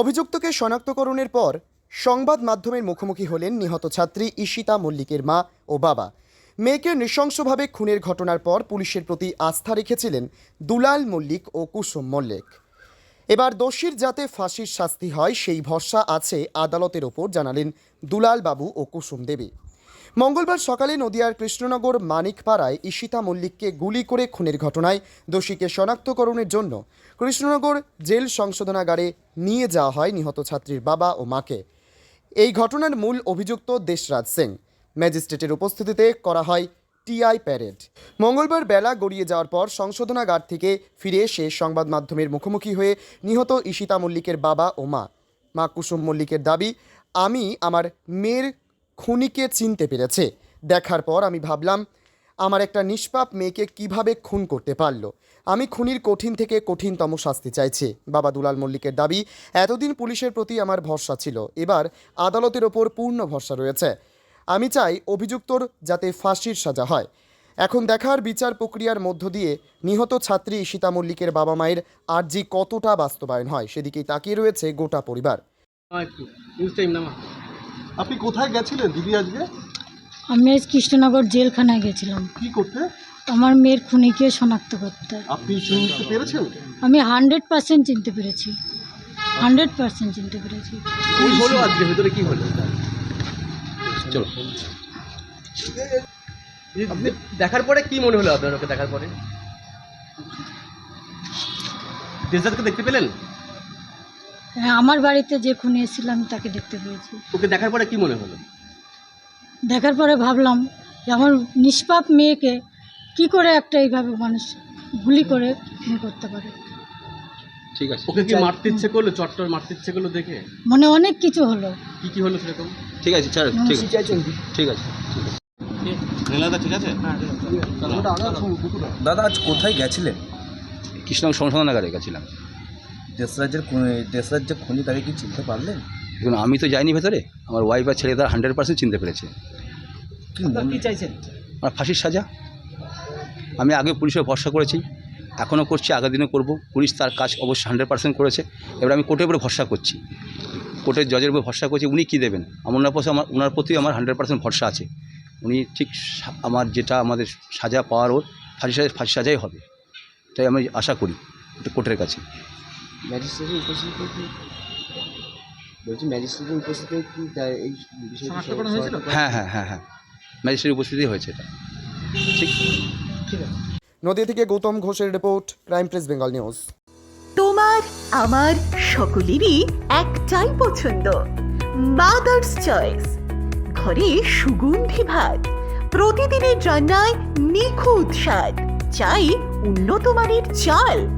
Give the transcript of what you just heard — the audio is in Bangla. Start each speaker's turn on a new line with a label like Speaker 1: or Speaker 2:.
Speaker 1: অভিযুক্তকে শনাক্তকরণের পর সংবাদ মাধ্যমের মুখোমুখি হলেন নিহত ছাত্রী ঈশিতা মল্লিকের মা ও বাবা। মেয়েকে নৃশংসভাবে খুনের ঘটনার পর পুলিশের প্রতি আস্থা রেখেছিলেন দুলাল মল্লিক ও কুসুম মল্লিক। এবার দোষীর যাতে ফাঁসির শাস্তি হয়, সেই ভরসা আছে আদালতের ওপর, জানালেন দুলাল বাবু ও কুসুম দেবী। মঙ্গলবার সকালে নদিয়ার কৃষ্ণনগর মানিকপাড়ায় ঈশিতা মল্লিককে গুলি করে খুনের ঘটনায় দোষীকে শনাক্তকরণের জন্য কৃষ্ণনগর জেল সংশোধনাগারে নিয়ে যাওয়া হয় নিহত ছাত্রীর বাবা ও মাকে। এই ঘটনার মূল অভিযুক্ত দেশরাজ সিং। ম্যাজিস্ট্রেটের উপস্থিতিতে করা হয় টিআই প্যারেড। মঙ্গলবার বেলা গড়িয়ে যাওয়ার পর সংশোধনাগার থেকে ফিরে এসে সংবাদ মাধ্যমের মুখোমুখি হয়ে নিহত ঈশিতা মল্লিকের বাবা ও মা। মা কুসুম মল্লিকের দাবি, আমি আমার মেয়ের খুনিকে চিনতে পেরেছে। দেখার পর আমি ভাবলাম আমার একটা নিষ্পাপ মেয়েকে কীভাবে খুন করতে পারল? আমি খুনির কঠিন থেকে কঠিনতম শাস্তি চাইছি। বাবা দুলাল মল্লিকের দাবি এতদিন পুলিশের প্রতি আমার ভরসা ছিল। এবার আদালতের ওপর পূর্ণ ভরসা রয়েছে। আমি চাই অভিযুক্তর যাতে ফাঁসির সাজা হয়। এখন দেখার বিচার প্রক্রিয়ার মধ্য দিয়ে নিহত ছাত্রী ঈশিতা মল্লিকের বাবা মায়ের আর্জি কতটা বাস্তবায়ন হয় সেদিকেই তাকিয়ে রয়েছে গোটা পরিবার।
Speaker 2: আপনি কোথায় গেছিলেন দিদি আজকে?
Speaker 3: আমি আজ কৃষ্ণনগর জেলখানায় গেছিলাম।
Speaker 2: কি করতে?
Speaker 3: আমার মেয়ের খুনিকে শনাক্ত করতে।
Speaker 2: আপনি চিনতে পেরেছেন?
Speaker 3: আমি হান্ড্রেড পার্সেন্ট চিনতে পেরেছি। হান্ড্রেড পার্সেন্ট চিনতে পেরেছি।
Speaker 4: কি হলো আজকে? ভেতরে কি হলো? চলো। আপনি দেখার পরে কি মনে হলো আপনার ওকে দেখার পরে? দেশদাদকে দেখতে পেলেন?
Speaker 3: হ্যাঁ আমার বাড়িতে যে খুনি এসেছিল আমি তাকে দেখতে পেয়েছি।
Speaker 4: ওকে দেখার পরে কি মনে হলো?
Speaker 3: দেখার পরে ভাবলাম যে আমার নিষ্পাপ মেয়েকে কি করে একটা এইভাবে মানুষ গুলি করে করতে পারে।
Speaker 4: ঠিক আছে। ওকে কি মারতে ইচ্ছে করল? চট্টর মারতে ইচ্ছে করল দেখে?
Speaker 3: মনে অনেক কিছু হলো।
Speaker 4: কি কি হলো সেরকম?
Speaker 5: ঠিক আছে ছাড় ঠিক আছে।
Speaker 4: চাইছেন
Speaker 5: ঠিক আছে
Speaker 4: নীলাদা ঠিক আছে?
Speaker 2: দুটোটা।
Speaker 6: দাদা আজ কোথায় গেছিলেন?
Speaker 5: কৃষ্ণ সংশোধনাগারে গেছিলাম।
Speaker 6: দেশরাজ্যের খুনি- দেশরাজ যে খুনি তাকে কি চিনতে পারলেন?
Speaker 5: দেখুন আমি তো যাইনি ভেতরে আমার ওয়াইফ আর ছেলে তারা হান্ড্রেড পার্সেন্ট চিনতে পেরেছে।
Speaker 4: চাইছেন?
Speaker 5: আমার ফাঁসির সাজা। আমি আগে পুলিশে ভরসা করেছি এখনও করছি আগের দিনও করব। পুলিশ তার কাজ অবশ্যই হান্ড্রেড পার্সেন্ট করেছে। এবার আমি কোর্টের উপরে ভরসা করছি। কোর্টের জজের উপরে ভরসা করছি উনি কী দেবেন? আমার ওনার পাশে আমার ওনার প্রতি আমার হান্ড্রেড পার্সেন্ট ভরসা আছে। উনি ঠিক আমার যেটা আমাদের সাজা পাওয়ার ওর ফাঁসি সাজা ফাঁসি সাজাই হবে। তাই আমি আশা করি এটা কোর্টের কাছে।
Speaker 7: ম্যাজিস্ট্রেটের বলছি ম্যাজিস্ট্রেটের উপস্থিতিতে কি তার এই বিষয়টি
Speaker 5: হ্যাঁ হ্যাঁ হ্যাঁ হ্যাঁ। ম্যাজিস্ট্রেট উপস্থিতি হয়েছে এটা। ঠিক।
Speaker 1: নদিয়া থেকে গৌতম ঘোষের report crime press Bengal news.
Speaker 8: তোমার আমার সকলেরই একটাই পছন্দ। মাদার্স চয়েস ঘরে সুগন্ধি ভাত। প্রতিদিনের রান্নায় নিখুঁত স্বাদ। চাই উন্নত মানের চাল।